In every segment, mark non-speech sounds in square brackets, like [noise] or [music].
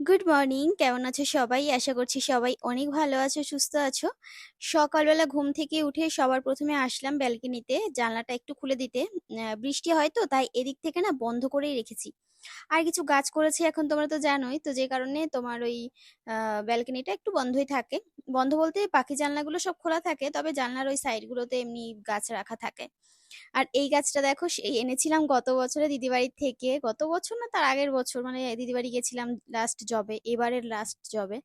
Good morning কেমন আছো সবাই? আশা করছি সবাই অনেক ভালো আছো, সুস্থ আছো। সকালবেলা ঘুম থেকে উঠে সবার প্রথমে আসলাম ব্যালকনিতে। জানলাটা একটু খুলে দিতে। বৃষ্টি হয় তো, তাই এদিক থেকে না বন্ধ করেই রেখেছি। আর কিছু গাছ করেছি এখন তোমরা তো জানোই। তো যে কারণে তোমার ওই ব্যালকনিটা একটু বন্ধই থাকে। বন্ধ বলতে পাখি জানলাগুলো সব খোলা থাকে, তবে জানলার ওই সাইডগুলোতে এমনি গাছ রাখা থাকে। আর এই গাছটা দেখো সেই এনেছিলাম গত বছরে দিদিবাড়ির থেকে। গত বছর না, তার আগের বছর মানে দিদিবাড়ি গেছিলাম লাস্ট জবে এবারের লাস্ট জবে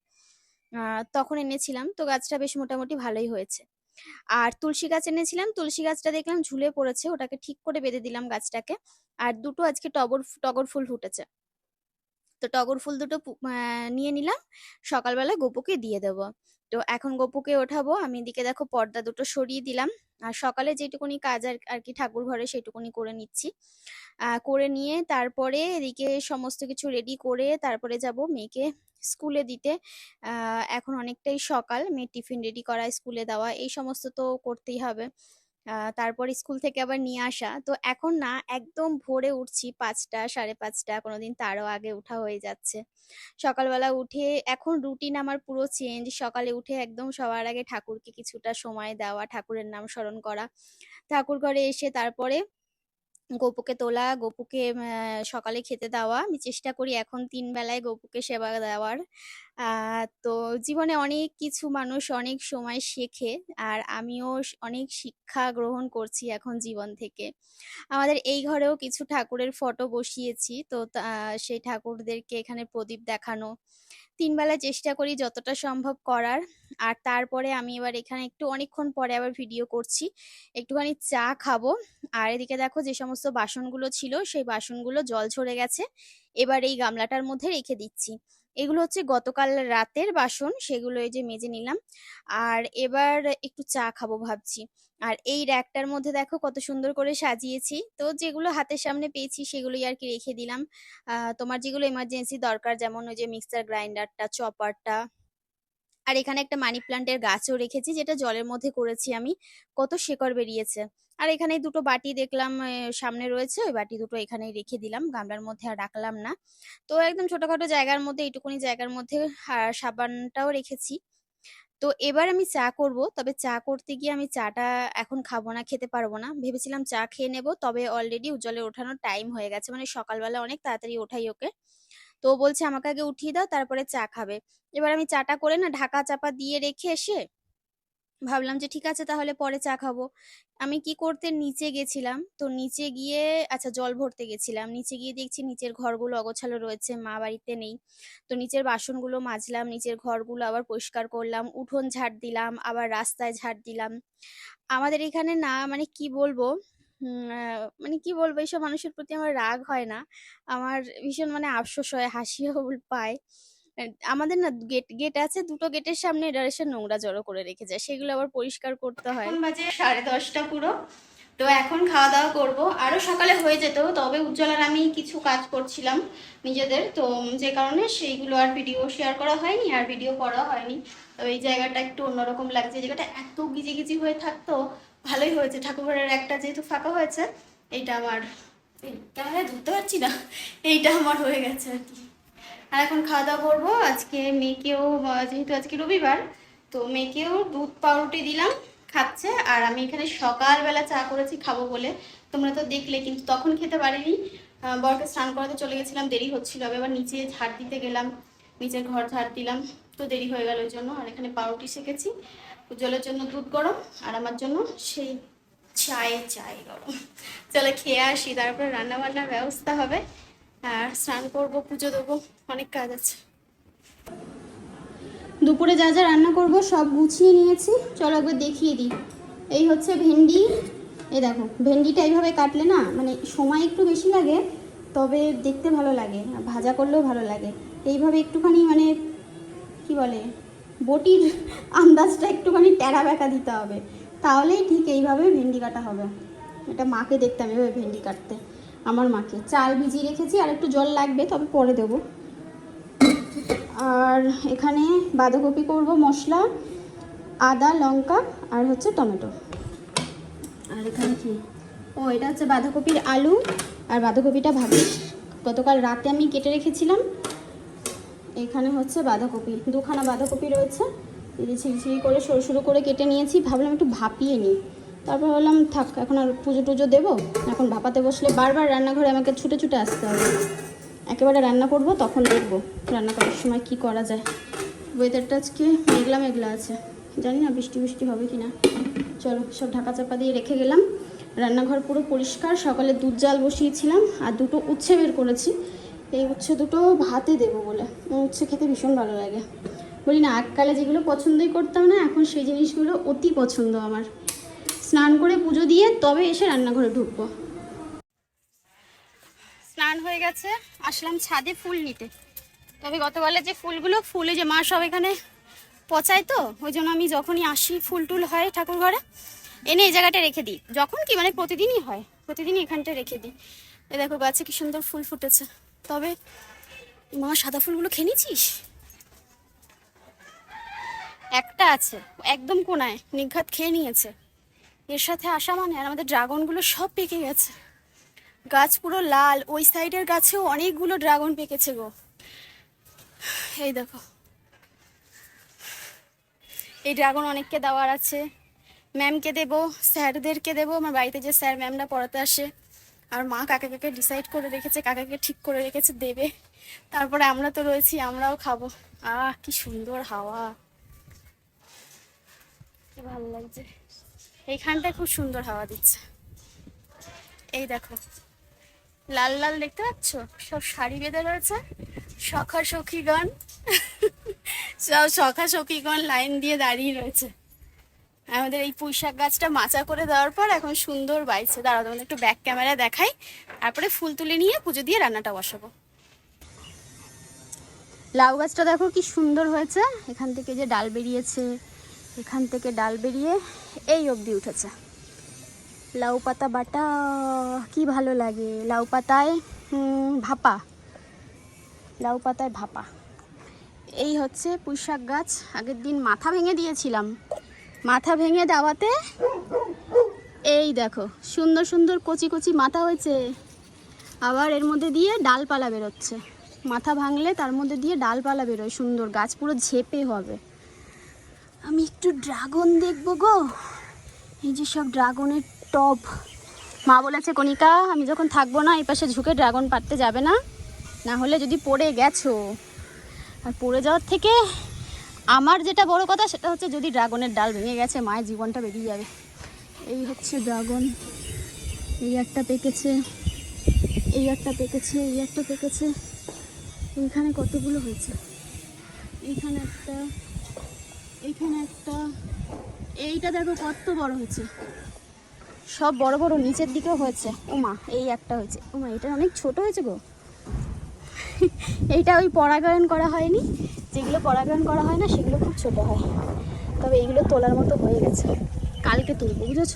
তখন এনেছিলাম, তো গাছটা বেশ মোটামুটি ভালোই হয়েছে। আর তুলসী গাছ এনেছিলাম, তুলসী গাছটা দেখলাম ঝুলে পড়েছে, ওটাকে ঠিক করে বেঁধে দিলাম গাছটাকে। আর দুটো আজকে টগর টগর ফুল ফুটেছে। তো টগর ফুল দুটো নিয়ে নিলাম। সকালবেলা গোপুকে দিয়ে দেবো। তো এখন গোপুকে ওঠাবো। আমি এদিকে দেখো পর্দা দুটো সরিয়ে দিলাম। আর সকালে যেটুকুনি কাজ আর আর কি ঠাকুর ঘরে সেটুকুনি করে নিচ্ছি। করে নিয়ে তারপরে এদিকে সমস্ত কিছু রেডি করে তারপরে যাব মেয়েকে স্কুলে দিতে। এখন অনেকটাই সকাল। মেয়ের টিফিন রেডি করা, স্কুলে দেওয়া, এই সমস্ত তো করতেই হবে। তারপর স্কুল থেকে আবার নিয়ে আসা। তো এখন না, একদম ভোরে উঠছি পাঁচটা, সাড়ে পাঁচটা, কোনোদিন তারও আগে উঠা হয়ে যাচ্ছে। সকালবেলা উঠে এখন রুটিন আমার পুরো চেঞ্জ সকালে উঠে একদম সবার আগে ঠাকুরকে কিছুটা সময় দেওয়া, ঠাকুরের নাম স্মরণ করা। ঠাকুর ঘরে এসে তারপরে গপুকে তোলা, গপুকে সকালে খেতে দেওয়া। আমি চেষ্টা করি এখন তিন বেলায় গপুকে সেবা দেওয়ার। তো জীবনে অনেক কিছু মানুষ অনেক সময় শেখে আর আমিও অনেক শিক্ষা গ্রহণ করছি এখন জীবন থেকে। আমাদের এই ঘরেও কিছু ঠাকুরের ফটো বসিয়েছি। তো সেই ঠাকুরদেরকে এখানে প্রদীপ দেখানো তিন বেলা চেষ্টা করি যতটা সম্ভব করার। আর তারপরে আমি এবার এখানে একটু অনেকক্ষণ পরে আবার ভিডিও করছি। একটুখানি চা খাব। আর এদিকে দেখো যে সমস্ত বাসনগুলো ছিল, সেই বাসনগুলো জল ঝরে গেছে। এবার এই গামলাটার মধ্যে রেখে দিচ্ছি। এগুলো হচ্ছে গতকাল রাতের বাসন, সেগুলো এই যে মেজে নিলাম। আর এবার একটু চা খাব ভাবছি। আর এই র্যাকটার মধ্যে দেখো কত সুন্দর করে সাজিয়েছি। তো যেগুলো হাতের সামনে পেয়েছি সেগুলোই আর কি রেখে দিলাম। তোমার যেগুলো এমার্জেন্সি দরকার, যেমন ওই যে মিক্সার গ্রাইন্ডারটা চপারটা আর এখানে একটা মানি প্লান্টের গাছও রেখেছি, যেটা জলের মধ্যে করেছি আমি। কত শেকড় বেরিয়েছে। আর এখানে দুটো বাটি দেখলাম সামনে রয়েছে, ওই বাটি দুটো এখানেই রেখে দিলাম, গামলার মধ্যে আর রাখলাম না। তো একদম ছোটখাটো জায়গার মধ্যে, এইটুকুনি জায়গার মধ্যে সাবানটাও রেখেছি। তো এবার আমি চা করব, তবে চা করতে গিয়ে আমি চাটা এখন খাব না, খেতে পারব না। ভেবেছিলাম চা খেয়ে নেব, তবে অলরেডি উজ্জ্বলের ওঠানোর টাইম হয়ে গেছে মানে সকালবেলা অনেক তাড়াতাড়ি ওঠাই ওকে। তো বলছে, আমাকে আগে উঠিয়ে দাও, তারপরে চা খাবে। এবার আমি চাটা করে না ঢাকা চাপা দিয়ে রেখে এসে ভাবলাম যে, ঠিক আছে, তাহলে পরে চা খাব। আমি কি করতে নিচে গেছিলাম, তো নিচে গিয়ে আচ্ছা জল ভরতে গেছিলাম। নিচে গিয়ে দেখছি নিচের ঘরগুলো অগোছালো রয়েছে, মা বাড়িতে নেই। তো নিচের বাসনগুলো মাজলাম, নিচের ঘরগুলো আবার পরিষ্কার করলাম, উঠোন ঝাড় দিলাম, আবার রাস্তায় ঝাড় দিলাম। আমাদের এখানে না মানে কি বলব মানে কি বলব, এইসব মানুষের প্রতি আমার রাগ হয় না। আমার ভীষণ মানে আফসোস হয়, হাসিও পায়। আমাদের না গেট গেট আছে, দুটো গেটের সামনে এরা এসে নোংরা জড়ো করে রেখে যায়। সেগুলো আবার পরিষ্কার করতে হয়। বাজে সাড়ে দশটা পুরো। তো এখন খাওয়া দাওয়া করব। আরও সকালে হয়ে যেত, তবে উজ্জ্বল আর আমি কিছু কাজ করছিলাম নিজেদের। তো যে কারণে সেইগুলো আর ভিডিও শেয়ার করা হয়নি, আর ভিডিও করা হয়নি। তো এই জায়গাটা একটু অন্যরকম লাগছে। জায়গাটা এত গিজি গিজি হয়ে থাকতো ভালোই হয়েছে। ঠাকুরঘরের একটা যেহেতু ফাঁকা হয়েছে, এইটা আমার এই ক্যামেরায় ধরতে পারছি না, এইটা আমার হয়ে গেছে আর কি। আর এখন খাওয়া দাওয়া করব। আজকে মেয়েকেও, যেহেতু আজকে রবিবার, তো মেয়েকেও দুধ, পাউরুটি দিলাম, খাচ্ছে। আর আমি এখানে সকালবেলা চা করেছি, খাব বলে। তোমরা তো দেখলে, কিন্তু তখন খেতে পারিনি। বরকে স্নান করাতে চলে গেছিলাম, দেরি হচ্ছিল। এবার নিচে ঝাড় দিতে গেলাম, নিচের ঘর ঝাড় দিলাম, তো দেরি হয়ে গেল ওই জন্য। আর এখানে পাউরুটি শেখেছি উজ্জ্বলের জন্য দুধ গরম আর আমার জন্য সেই চায়ে চাই গরম। চলো খেয়ে আসি, তারপরে রান্না বান্নার ব্যবস্থা হবে। আর স্নান করব, পুজো দেবো, অনেক কাজ আছে। দুপুরে যা যা রান্না করব সব গুছিয়ে নিয়েছি। চলো একবার দেখিয়ে দিই। এই হচ্ছে ভেন্ডি। এই দেখো, ভেন্ডিটা এইভাবে কাটলে না মানে সময় একটু বেশি লাগে, তবে দেখতে ভালো লাগে। ভাজা করলেও ভালো লাগে। এইভাবে একটুখানি মানে কি বলে বটির আন্দাজটা একটুখানি ট্যাড়া বেঁকা দিতে হবে। তাহলেই ঠিক এইভাবে ভেন্ডি কাটা হবে। এটা মাকে দেখতাম এভাবে ভেন্ডি কাটতে, আমার মাকে। চাল ভিজিয়ে রেখেছি, আর একটু জল লাগবে, তবে পরে দেবো। আর এখানে বাঁধাকপি করব, মশলা, আদা, লঙ্কা, আর হচ্ছে টমেটো। আর এখানে কি? ও, এটা হচ্ছে বাঁধাকপির আলু, আর বাঁধাকপিটা ভাজি। গতকাল রাতে আমি কেটে রেখেছিলাম এখানে হচ্ছে বাঁধাকপি, দুখানা বাঁধাকপি রয়েছে। এই ছিলছিলি করে সরু সরু করে কেটে নিয়েছি, ভাবলাম একটু ভাপিয়ে নিই। তারপর ভাবলাম, থাক, এখন আর পুজো টুজো দেবো? এখন ভাপাতে বসলে বারবার রান্নাঘরে আমাকে ছুটে ছুটে আসতে হবে। একেবারে রান্না করব, তখন দেখব রান্না করার সময় কি করা যায়। ওয়েদারটা আজকে মেঘলা মেঘলা আছে। জানি না বৃষ্টি বৃষ্টি হবে কি না চলো, সব ঢাকা চাপা দিয়ে রেখে গেলাম। রান্নাঘর পুরো পরিষ্কার, সকালে দুধ জাল বসিয়েছিলাম, আর দুটো উচ্ছে বের করেছি। এই উচ্ছে দুটো ভাতে দেবো বলে। উচ্ছে খেতে ভীষণ ভালো লাগে। বলি না আগকালে যেগুলো পছন্দই করতাম না, এখন সেই জিনিসগুলো অতি পছন্দ আমার। স্নান করে পুজো দিয়ে তবে এসে রান্নাঘরে ঢুকবো। স্নান হয়ে গেছে, আসলাম ছাদে ফুল নিতে। তবে গতকালে যে ফুলগুলো, ফুলে যে মা সব এখানে পচায় তো, ওই জন্য আমি যখনই আসি ফুল টুল হয় ঠাকুর ঘরে, এনে এই জায়গাটা রেখে দিই। যখন কি মানে প্রতিদিনই হয়, প্রতিদিনই এখানটা রেখে দিই। এ দেখো গাছে কি সুন্দর ফুল ফুটেছে। তবে মা সাদা ফুলগুলো খেয়ে নিয়েছিস? একটা আছে, একদম কোনায়, নিঘাত খেয়ে নিয়েছে। এর সাথে আসা মানে আর আমাদের ড্রাগনগুলো সব পেকে গেছে। গাছ পুরো লাল, ওই সাইডের গাছেও অনেকগুলো ড্রাগন পেকেছে গো। এই দেখো। এই ড্রাগন অনেককে দেওয়ার আছে। ম্যামকে দেবো, স্যারদেরকে দেবো, আমার বাড়িতে যে স্যার ম্যামরা পড়াতে আসে। আর মা কাকে কাকে ডিসাইড করে রেখেছে কাকাকে ঠিক করে রেখেছে দেবে। তারপরে আমরা তো রয়েছি, আমরাও খাব। আহ, কি সুন্দর হাওয়া। ভালো লাগছে। এইখানটায় খুব সুন্দর হাওয়া দিচ্ছে। এই দেখো, লাল লাল দেখতে পাচ্ছ? সব শাড়ি বেঁধে রয়েছে। সখা সখীগণ। সব সখা সখীগণ লাইন দিয়ে দাঁড়িয়ে রয়েছে। আমাদের এই পুঁইশাক গাছটা মাচা করে দেওয়ার পর এখন সুন্দর বাইছে দাঁড়াও, তোমাদের একটু ব্যাক ক্যামেরা দেখাই। তারপরে ফুল তুলে নিয়ে পুজো দিয়ে রান্নাটা বসাবো। লাউ গাছটা দেখো কি সুন্দর হয়েছে। এখান থেকে যে ডাল বেরিয়েছে, এখান থেকে ডাল বেরিয়ে এই অবধি উঠেছে। লাউ পাতা বাটা, কি ভালো লাগে। লাউ পাতায় ভাপা। লাউ পাতায় ভাপা। এই হচ্ছে পুঁইশাক গাছ। আগের দিন মাথা ভেঙে দিয়েছিলাম। মাথা ভেঙে দেওয়াতে এই দেখো, সুন্দর সুন্দর কচি কচি মাথা হয়েছে। আবার এর মধ্যে দিয়ে ডালপালা বেরোচ্ছে। মাথা ভাঙলে তার মধ্যে দিয়ে ডালপালা বেরোয়, সুন্দর গাছ পুরো ঝেপে হবে। আমি একটু ড্রাগন দেখব গো। এই যে সব ড্রাগনের টব। মা বলেছে, কণিকা, আমি যখন থাকব না, এই পাশে ঝুঁকে ড্রাগন পাড়তে যাবে না। না হলে যদি পড়ে গেছো। আর পড়ে যাওয়ার থেকে আমার যেটা বড় কথা সেটা হচ্ছে যদি ড্রাগনের ডাল ভেঙে গেছে, মায়ের জীবনটা বেরিয়ে যাবে। এই হচ্ছে ড্রাগন। এই একটা পেকেছে। এই একটা পেকেছে। এই একটা পেকেছে। এইখানে কতগুলো হয়েছে? এইখানে একটা এইখানে একটা। এইটা দেখো কত বড় হয়েছে। সব বড় বড় নিচের দিকেও হয়েছে। ওমা এই একটা হয়েছে। ওমা এটা অনেক ছোট হয়েছে গো। এইটা ওই পরাগায়ন করা হয়নি? যেগুলো পরাগায়ন করা হয় না, সেগুলো খুব ছোট হয়। তবে এইগুলো তোলার মতো হয়ে গেছে। কালকে তুলবো, বুঝেছ?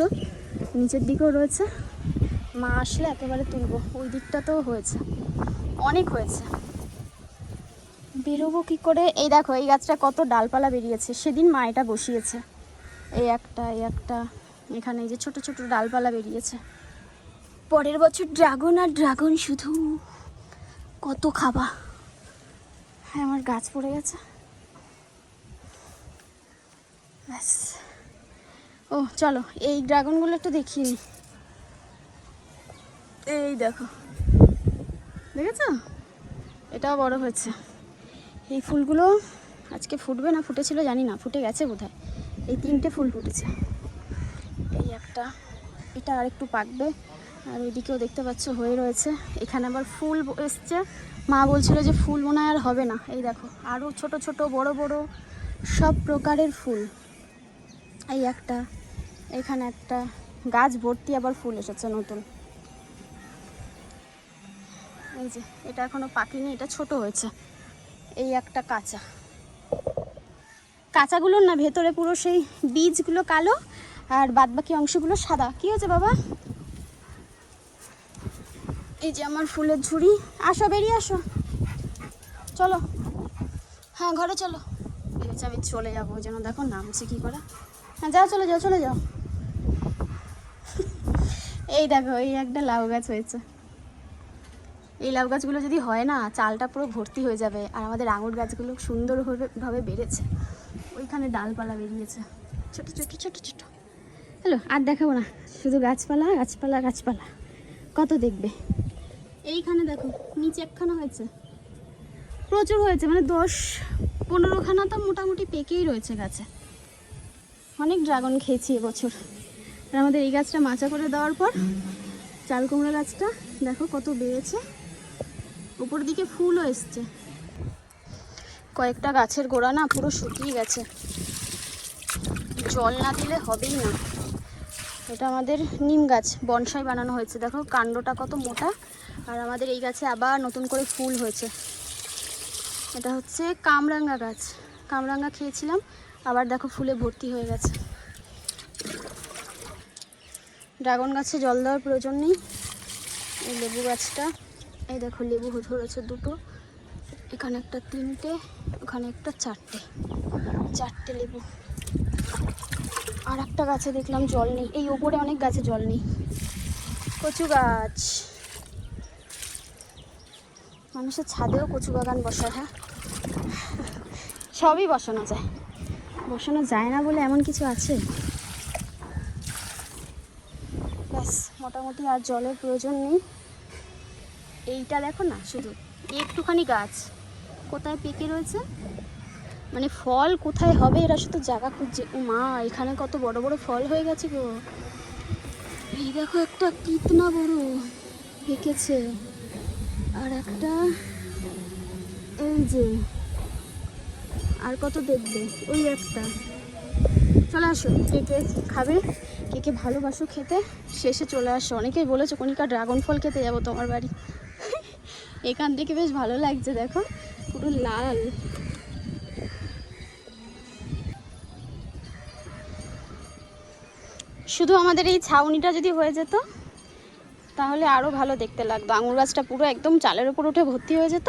নিচের দিকেও রয়েছে। মা আসলে একেবারে তুলবো। ওই দিকটাতেও হয়েছে। অনেক হয়েছে। বেরোবো কী করে? এই দেখো, এই গাছটা কত ডালপালা বেরিয়েছে। সেদিন মা এটা বসিয়েছে। এই একটা এই একটা, এখানে এই যে ছোট ছোট ডালপালা বেরিয়েছে। পরের বছর ড্রাগন আর ড্রাগন শুধু কত খাবা? হ্যাঁ আমার গাছ পড়ে গেছে। ব্যাস। ও, চলো, এই ড্রাগনগুলো একটু নিই এই দেখো। দেখেছ? এটাও বড় হয়েছে। এই ফুলগুলো আজকে ফুটবে না, ফুটেছিল জানি না, ফুটে গেছে বোধহয়। এই তিনটে ফুল ফুটেছে। এই একটা, এটা আর একটু পাকবে। আর ওইদিকেও দেখতে পাচ্ছ হয়ে রয়েছে। এখানে আবার ফুল এসছে। মা বলছিল যে ফুল মনে আর হবে না। এই দেখো আরও ছোট ছোট, বড় বড় সব প্রকারের ফুল। এই একটা, এখানে একটা গাছ ভর্তি আবার ফুল এসেছে নতুন। এই যে, এটা এখনও পাকেনি, এটা ছোট হয়েছে। এই একটা কাঁচা। কাঁচাগুলোর না, ভেতরে পুরো সেই বীজগুলো কালো আর বাদবাকি অংশগুলো সাদা। কি হয়েছে বাবা? এই যে আমার ফুলের ঝুড়ি। আসো, বেরিয়ে আসো। চলো। হ্যাঁ ঘরে চলো। ভেবেছি আমি চলে যাব জন্য দেখো নামছে কি করে। হ্যাঁ যাও, চলে যাও চলে যাও। এই দেখো, এই একটা লাউ গাছ হয়েছে। এই লাউ গাছগুলো যদি হয় না, চালটা পুরো ভর্তি হয়ে যাবে, আর আমাদের আঙুর গাছগুলো সুন্দরভাবে ভাবে বেড়েছে। ওইখানে ডালপালা বেরিয়েছে। ছোট ছোট ছোট ছোট। হ্যালো, আর দেখাবো না। শুধু গাছপালা গাছপালা গাছপালা। কত দেখবে? এইখানে দেখো, নিচে একখানা হয়েছে। প্রচুর হয়েছে মানে দশ পনেরোখানা তো মোটামুটি পেকেই রয়েছে গাছে। অনেক ড্রাগন খেয়েছি এবছর। আর আমাদের এই গাছটা মাচা করে দেওয়ার পর, চাল কুমড়া গাছটা দেখো কত বেড়েছে। উপর দিকে ফুলও এসছে। কয়েকটা গাছের গোড়া না পুরো শুকিয়ে গেছে। জল না দিলে হবেই না। এটা আমাদের নিম গাছ, বনসাই বানানো হয়েছে। দেখো, কাণ্ডটা কত মোটা। আর আমাদের এই গাছে আবার নতুন করে ফুল হয়েছে। এটা হচ্ছে কামরাঙ্গা গাছ। কামরাঙ্গা খেয়েছিলাম, আবার দেখো ফুলে ভর্তি হয়ে গেছে। ড্রাগন গাছে জল দেওয়ার প্রয়োজন নেই। এই লেবু গাছটা, এই দেখো লেবু ধরেছে দুটো। এখানে একটা তিনটে, ওখানে একটা চারটে। চারটে লেবু। আর একটা গাছে দেখলাম জল নেই। এই ওপরে অনেক গাছে জল নেই। কচু গাছ। মানুষের ছাদেও কচু বাগান বসায় হ্যাঁ? সবই বসানো যায়। বসানো যায় না বলে এমন কিছু আছে? ব্যাস, মোটামুটি আর জলের প্রয়োজন নেই। এইটা দেখো না, শুধু একটুখানি গাছ। কোথায় পেকে রয়েছে? মানে ফল কোথায় হবে এরা শুধু জায়গা খুঁজছে। ও মা, এখানে কত বড় বড় ফল হয়ে গেছে গো। এই দেখো একটা কিতনা বড়, পেকেছে। আর একটা, এই যে, আর কত দেখবে? ওই একটা। চলে আসো, কে কে খাবে, কে কে ভালোবাসো খেতে, শেষে চলে আসো। অনেকেই বলেছ কনিকা ড্রাগন ফল খেতে যাব তোমার বাড়ি। এখান থেকে বেশ ভালো লাগছে, দেখো, পুরো লাল। শুধু আমাদের এই ছাউনিটা যদি হয়ে যেত তাহলে আরও ভালো দেখতে লাগতো। আঙুর গাছটা পুরো একদম চালের উপর উঠে ভর্তি হয়ে যেত।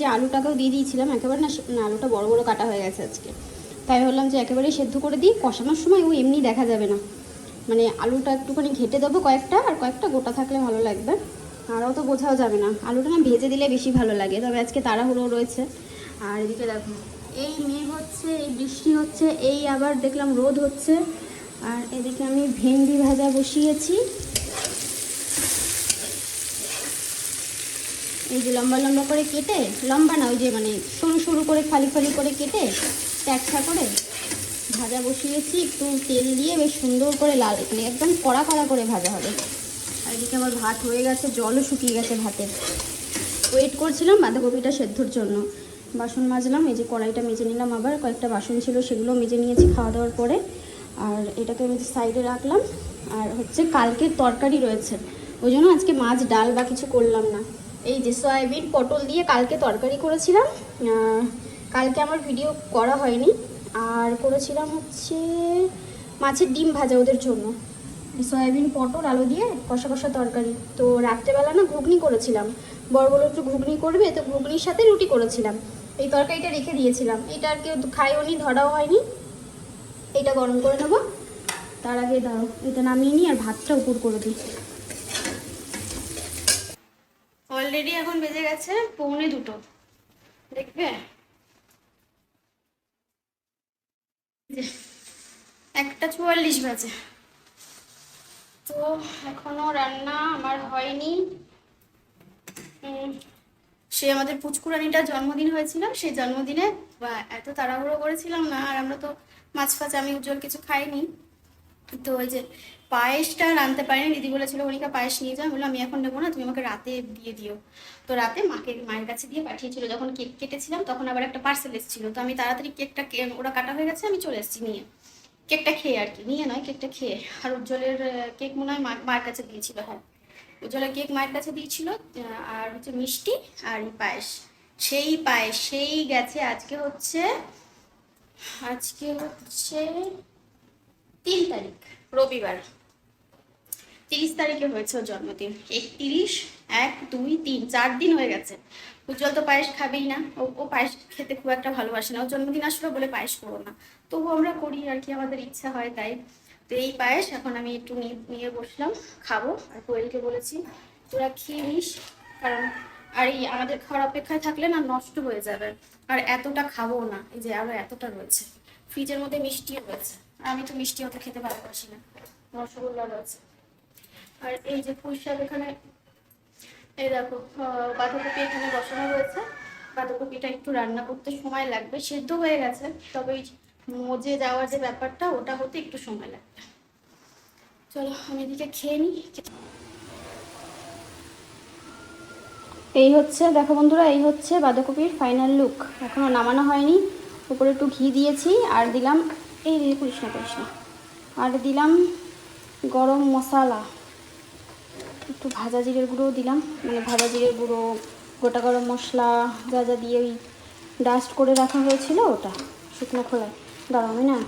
যে আলুটাকেও দিয়ে দিয়েছিলাম, একেবারে না আলুটা বড় বড় কাটা হয়ে গেছে আজকে। তাই ভাবলাম যে একেবারে সেদ্ধ করে দিই, কষানোর সময় ও এমনি দেখা যাবে না। মানে আলুটা একটুখানি ঘেটে দেবো কয়েকটা, আর কয়েকটা গোটা থাকলে ভালো লাগবে। আরও তো বোঝাও যাবে না। আলুটা না ভেজে দিলে বেশি ভালো লাগে, তবে আজকে তাড়াহুড়ো রয়েছে। আর এদিকে দেখো, এই মেঘ হচ্ছে, এই বৃষ্টি হচ্ছে, এই আবার দেখলাম রোদ হচ্ছে। আর এদিকে আমি ভেন্ডি ভাজা বসিয়েছি। এই যে লম্বা লম্বা করে কেটে, লম্বা না, ওই যে মানে সরু সরু করে, ফালি ফালি করে কেটে ট্যাকসা করে ভাজা বসিয়েছি, একটু তেল দিয়ে বেশ সুন্দর করে লাল মানে একদম কড়া কড়া করে ভাজা হবে। আর এদিকে আমার ভাত হয়ে গেছে, জলও শুকিয়ে গেছে ভাতের ওয়েট করছিলাম বাঁধাকপিটা সেদ্ধর জন্য। বাসন মাজলাম, এই যে কড়াইটা মেজে নিলাম আবার, কয়েকটা বাসন ছিল সেগুলো মেজে নিয়েছি খাওয়া দাওয়ার পরে। আর এটাকে আমি সাইডে রাখলাম। আর হচ্ছে কালকের তরকারি রয়েছে, ওই জন্য আজকে মাছ, ডাল বা কিছু করলাম না। এই যে সয়াবিন, পটল দিয়ে কালকে তরকারি করেছিলাম। কালকে আমার ভিডিও করা হয়নি। আর করেছিলাম হচ্ছে মাছের ডিম ভাজা ওদের জন্য। সয়াবিন, পটল, আলু দিয়ে কষা কষা তরকারি। তো রাত্রেবেলা না ঘুগনি করেছিলাম। বড় বড় একটু ঘুগনি করবে, তো ঘুগনির সাথে রুটি করেছিলাম। এই তরকারিটা রেখে দিয়েছিলাম। এটা আর কেউ খাইও নি, ধরাও হয়নি। এটা গরম করে নেব। তার আগে দাও, এটা নামিয়ে নিই আর ভাতটা উপর করে দিই। অলরেডি এখন বেজে গেছে পৌনে দুটো। দেখবে? একটা চুয়াল্লিশ বাজে। তো এখনও রান্না আমার হয়নি। সে আমাদের পুচকুরানিটার জন্মদিন হয়েছিল, সেই জন্মদিনে এত তাড়াহুড়ো করেছিলাম না, আর আমরা তো মাছ ফাছ আমি উজ্জ্বল কিছু খাইনি। তো ওই যে পায়েসটা রাঁধতে পারিনি। দিদি বলেছিল মনিকা পায়েস নিয়ে যাও বলল আমি এখন নেব না, তুমি আমাকে রাতে দিয়ে দিও। তো রাতে মাকে, মায়ের কাছে দিয়ে পাঠিয়েছিল। যখন কেক কেটেছিলাম, তখন আবার একটা পার্সেল এসেছিল। তো আমি তাড়াতাড়ি কেকটা ওরা কাটা হয়ে গেছে, আমি চলে এসেছি নিয়ে। কেকটা খেয়ে আর কি, নিয়ে নয়, কেকটা খেয়ে। আর উজ্জ্বলের কেক মনে হয় মা- মার কাছে দিয়েছিল হ্যাঁ। উজ্জ্বলা কেক মায়ের কাছে দিয়েছিল আর হচ্ছে মিষ্টি আর পায়েস। সেই পায়েস, সেই গেছে আজকে হচ্ছে আজকে হচ্ছে তিন তারিখ, রবিবার। তিরিশ তারিখে হয়েছে ওর জন্মদিন। একত্রিশ এক, দুই, তিন, চার দিন হয়ে গেছে। উজ্জ্বল তো পায়েস খাবেই না। ও ও পায়েস খেতে খুব একটা ভালোবাসে না। ও জন্মদিন আসলো বলে পায়েস করব না। তবু আমরা করি আর কি, আমাদের ইচ্ছা হয় তাই। তো এই পায়েস এখন আমি একটু নিয়ে নিয়ে বসলাম, খাব। আর কোয়েলকে বলেছি, তোরা খেয়ে নিস। কারণ আর এই আমাদের খাওয়ার অপেক্ষায় থাকলে না নষ্ট হয়ে যাবে। আর এতটা খাব না, এই যে আরও এতটা রয়েছে। ফ্রিজের মধ্যে মিষ্টিও রয়েছে। আর আমি তো মিষ্টি অত খেতে ভালোবাসি না। রসগোল্লা রয়েছে আর এই যে পুঁই এখানে, এই দেখো বাঁধাকপি এখানে বসানো রয়েছে। বাঁধাকপিটা একটু রান্না করতে সময় লাগবে, সেদ্ধ হয়ে গেছে। তবে ওই মজে যাওয়ার যে ব্যাপারটা, ওটা হতে একটু সময় লাগবে। চলো, আমি এদিকে খেয়ে নিই। এই হচ্ছে, দেখো বন্ধুরা, এই হচ্ছে বাঁধাকপির ফাইনাল লুক এখনও নামানো হয়নি। উপরে একটু ঘি দিয়েছি, আর দিলাম, এই না করিস আর দিলাম গরম মশলা। একটু ভাজা জিরের গুঁড়ো দিলাম। মানে ভাজা জিরের গুঁড়ো, গোটা গরম মশলা যা যা দিয়ে ওই ডাস্ট করে রাখা হয়েছিল ওটা, শুকনো খোলায়। দাঁড়াও না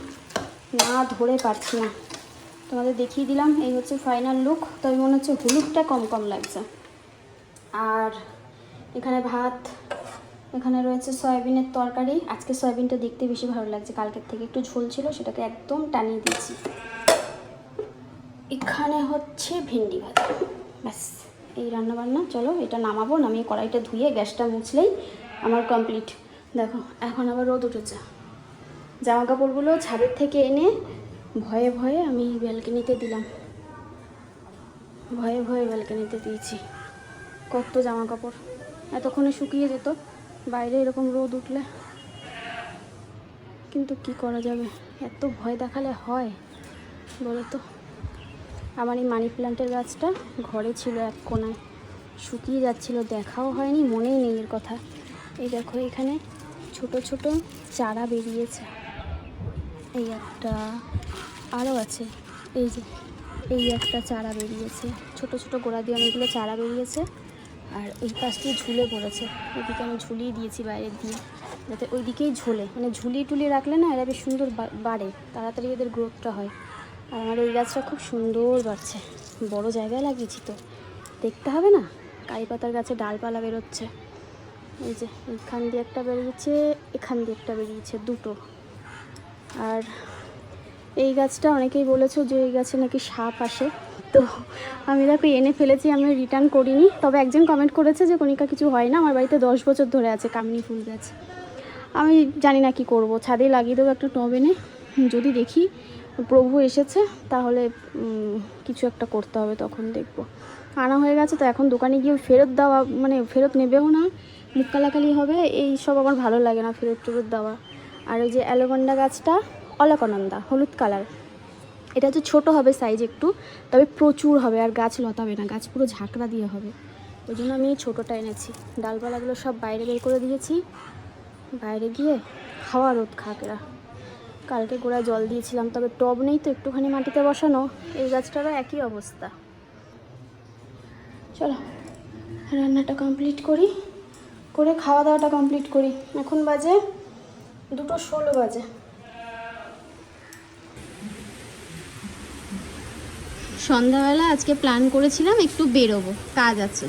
না ধরে পারছি না। তোমাদের দেখিয়ে দিলাম, এই হচ্ছে ফাইনাল লুক তবে মনে হচ্ছে হলুদটা কম কম লাগছে। আর এখানে ভাত, এখানে রয়েছে সয়াবিনের তরকারি। আজকে সয়াবিনটা দেখতে বেশি ভালো লাগছে, কালকের থেকে একটু ঝোল ছিল, সেটাকে একদম টানিয়ে দিয়েছি। এখানে হচ্ছে ভেন্ডি ভাজা। ব্যাস, এই রান্না বান্না চলো এটা নামাবো, নামিয়ে কড়াইটা ধুয়ে গ্যাসটা মুছলেই আমার কমপ্লিট দেখো, এখন আবার রোদ উঠেছে। জামা কাপড়গুলো ছাদের থেকে এনে ভয়ে ভয়ে আমি ব্যালকনিতে দিলাম। ভয়ে ভয়ে ব্যালকনিতে দিয়েছি। কত জামা কাপড়। এতক্ষণে শুকিয়ে যেত, বাইরে এরকম রোদ উঠলে। কিন্তু কি করা যাবে? এত ভয় দেখালে হয়, বলো তো। আমার এই মানি প্ল্যান্টের গাছটা ঘরে ছিল এক কোনায়। শুকিয়ে যাচ্ছিল, দেখাও হয়নি, মনেই নেই এর কথা। এই দেখো, এখানে ছোট ছোট চারা বেরিয়েছে। এই একটা আরও আছে। এই যে, এই একটা চারা বেরিয়েছে। ছোট ছোট গোড়া দিয়ে অনেকগুলো চারা বেরিয়েছে। আর এই পাশটি ঝুলে পড়েছে। ওইদিকে আমি ঝুলিয়ে দিয়েছি বাইরের দিয়ে, যাতে ওই দিকেই ঝোলে। মানে ঝুলিয়ে টুলিয়ে রাখলে না এরা বেশ সুন্দর বাড়ে। তাড়াতাড়ি এদের গ্রোথটা হয়। আর আমার এই গাছটা খুব সুন্দর বাড়ছে। বড় জায়গায় লাগিয়েছি তো। দেখতে হবে না? কারি পাতার গাছে ডালপালা বেরোচ্ছে। এই যে, এখান দিয়ে একটা বেরিয়েছে, এখান দিয়ে একটা বেরিয়েছে, দুটো। আর এই গাছটা অনেকেই বলেছ যে এই গাছে নাকি সাপ আসে। তো আমি দেখো, এনে ফেলেছি, আমি রিটার্ন করিনি। তবে একজন কমেন্ট করেছে যে, কণিকা, কিছু হয় না? আমার বাড়িতে দশ বছর ধরে আছে কামিনী ফুল গাছ। আমি জানি না কি করব। ছাদে লাগিয়ে দেবো একটা টব এনে। যদি দেখি প্রভু এসেছে, তাহলে কিছু একটা করতে হবে তখন দেখব। আনা হয়ে গেছে তো এখন দোকানে গিয়ে ফেরত দেওয়া মানে ফেরত নেবেও না, মুখ কালাকালি হবে, এই সব আমার ভালো লাগে না ফেরত টেরত দেওয়া। আর ওই যে অ্যালোভেন্ডা গাছটা, অলকানন্দা, হলুদ কালার। এটা হচ্ছে ছোটো হবে সাইজ একটু, তবে প্রচুর হবে, আর গাছ লতাবে না, গাছ পুরো ঝাঁকড়া দিয়ে হবে। ওই জন্য আমি ছোটোটা এনেছি। ডালপালাগুলো সব বাইরে বের করে দিয়েছি। বাইরে গিয়ে খাওয়া রোদ খাক কালকে গোড়ায় জল দিয়েছিলাম, তবে টব নেই তো একটুখানি মাটিতে বসানো। এই গাছটারও একই অবস্থা। চলো, রান্নাটা কমপ্লিট করি। করে খাওয়া দাওয়াটা কমপ্লিট করি। এখন বাজে দুটো ষোলো বাজে। সন্ধ্যাবেলা আজকে প্ল্যান করেছিলাম একটু বেরোবো, কাজ আছে।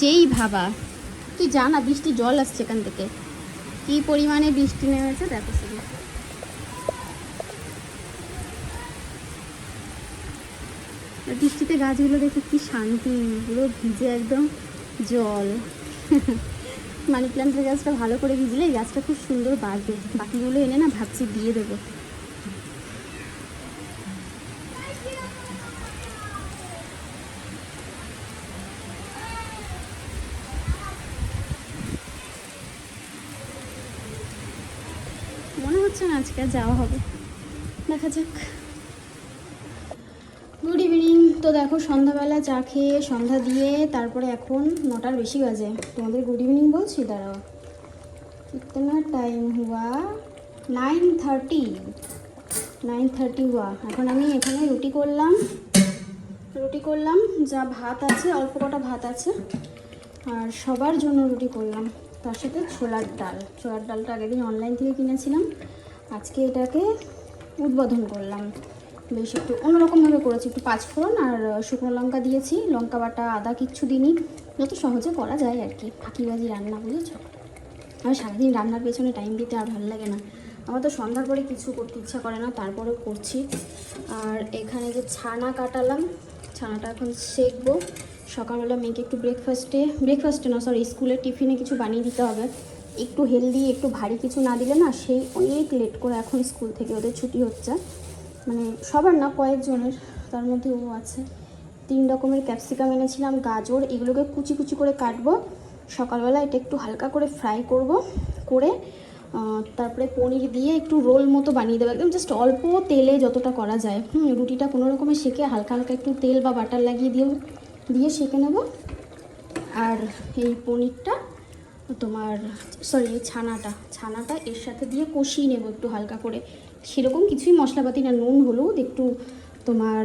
যেই ভাবা, তুই জানা বৃষ্টি জল আসছে এখান থেকে। কী পরিমাণে বৃষ্টি নেমেছে, দেখো শুধু বৃষ্টিতে গাছগুলো দেখে কি শান্তি, পুরো ভিজে একদম জল। [laughs] মানি প্ল্যান্টের গাছটা ভালো করে ভিজলে গাছটা খুব সুন্দর বাড়বে। বাকিগুলো এনে না ভাবছি দিয়ে দেবো। মনে হচ্ছে না আজকে যাওয়া হবে। দেখা যাক। তো দেখো সন্ধ্যাবেলা চা খেয়ে, সন্ধ্যা দিয়ে তারপরে এখন নটার বেশি বাজে। তোমাদের গুড ইভিনিং বলছি? দাঁড়াও। কিতনা টাইম হুয়া? নাইন থার্টি নাইন থার্টি হুয়া। এখন আমি এখানে রুটি করলাম। রুটি করলাম, যা ভাত আছে, অল্প কটা ভাত আছে। আর সবার জন্য রুটি করলাম। তার সাথে ছোলার ডাল। ছোলার ডালটা আগের দিন অনলাইন থেকে কিনেছিলাম। আজকে এটাকে উদ্বোধন করলাম। বেশ একটু অন্যরকমভাবে করেছি। একটু পাঁচফোড়ন আর শুকনো লঙ্কা দিয়েছি। লঙ্কা বাটা, আদা কিচ্ছু দিনই যত সহজে করা যায় আর কি। ফাঁকিবাজি রান্না বুঝেছ? আমার সারাদিন রান্নার পেছনে টাইম দিতে আর ভালো লাগে না। আমার তো সন্ধ্যার পরে কিছু করতে ইচ্ছা করে না তারপরেও করছি। আর এখানে যে ছানা কাটালাম, ছানাটা এখন সেকবো। সকালবেলা মেয়েকে একটু ব্রেকফাস্টে ব্রেকফাস্টে না সরি স্কুলের টিফিনে কিছু বানিয়ে দিতে হবে। একটু হেলদি একটু ভারী কিছু না দিলে না, সেই অনেক লেট করে এখন স্কুল থেকে ওদের ছুটি হচ্ছে। মানে সবার না, কয়েকজনের, তার মধ্যে ও আছে। তিন রকমের ক্যাপসিকাম এনেছিলাম, গাজর, এগুলোকে কুচি কুচি করে কাটবো। সকালবেলা এটা একটু হালকা করে ফ্রাই করব, করে তারপরে পনির দিয়ে একটু রোল মতো বানিয়ে দেবো, একদম জাস্ট অল্প তেলে যতটা করা যায়। হুম, রুটিটা কোনো রকমে সেকে হালকা হালকা একটু তেল বা বাটার লাগিয়ে দিয়ে দিয়ে সেকে নেব। আর এই পনিরটা, তোমার সরি ছানাটা ছানাটা এর সাথে দিয়ে কষিয়ে নেব একটু হালকা করে। সেরকম কিছুই মশলাপাতি না, নুন, হলুদ, একটু তোমার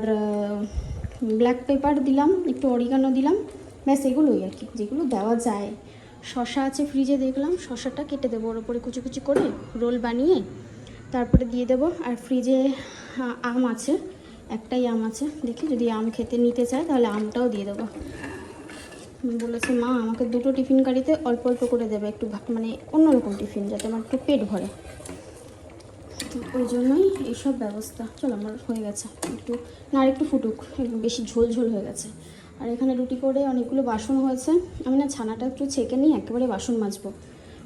ব্ল্যাক পেপার দিলাম, একটু অরিগানো দিলাম, ব্যাস এগুলোই আর কি, যেগুলো দেওয়া যায়। শশা আছে ফ্রিজে দেখলাম শশাটা কেটে দেবো ওর উপরে কুচি কুচি করে, রোল বানিয়ে তারপরে দিয়ে দেবো। আর ফ্রিজে আম আছে, একটাই আম আছে, দেখি যদি আম খেতে নিতে চায় তাহলে আমটাও দিয়ে দেবো। বলেছে, মা, আমাকে দুটো টিফিন কারিতে অল্প অল্প করে দেবে, একটু মানে অন্যরকম টিফিন যাতে আমার একটু পেট ভরে। ওই জন্যই এইসব ব্যবস্থা। চলো আমার হয়ে গেছে। একটু না আর একটু ফুটুক, একটু বেশি ঝোল ঝোল হয়ে গেছে। আর এখানে রুটি করে অনেকগুলো বাসন হয়েছে। আমি না ছানাটা একটু ছেঁকে নিয়ে একেবারে বাসন মাজবো।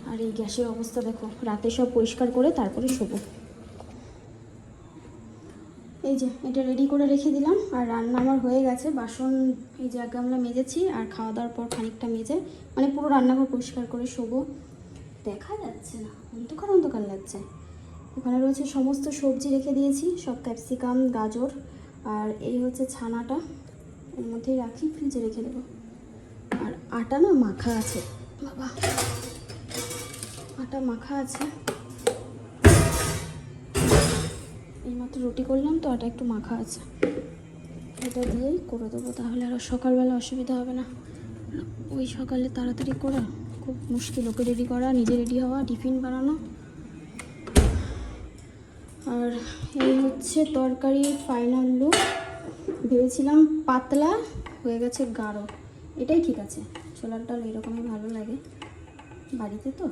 আর এই গ্যাসের অবস্থা দেখো, রাতে সব পরিষ্কার করে তারপরে শোবো। এই যে, এটা রেডি করে রেখে দিলাম। আর রান্না আমার হয়ে গেছে। বাসন এই যে আগে আমরা মেজেছি আর খাওয়া দাওয়ার পর খানিকটা মেজে মানে পুরো রান্নাঘর পরিষ্কার করে শোবো। দেখা যাচ্ছে না। অন্ধকার অন্ধকার লাগছে। ওখানে রয়েছে সমস্ত সবজি রেখে দিয়েছি, সব ক্যাপসিকাম, গাজর, আর এই হচ্ছে ছানাটা। এর মধ্যেই রাখি, ফ্রিজে রেখে দেবো। আর আটা না মাখা আছে। বাবা, আটা মাখা আছে। এইমাত্র রুটি করলাম তো, আটা একটু মাখা আছে। এটা দিয়েই করে দেবো, তাহলে আরও সকালবেলা অসুবিধা হবে না। ওই সকালে তাড়াতাড়ি করা খুব মুশকিল, ওকে রেডি করা, নিজে রেডি হওয়া, টিফিন বানানো। আর এই হচ্ছে তরকারি ফাইনাল লুক ভেবেছিলাম পাতলা, হয়ে গেছে গাঢ়। এটাই ঠিক আছে। ছোলার ডাল এরকমই ভালো লাগে। বাড়িতে তো।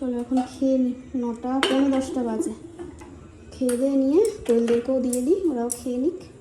চলো এখন খেয়ে নি। নটা পনেরো দশটা বাজে। খেয়ে দিয়ে নিয়ে তেলদেরকেও দিয়ে দিই, ওরাও খেয়ে নিক।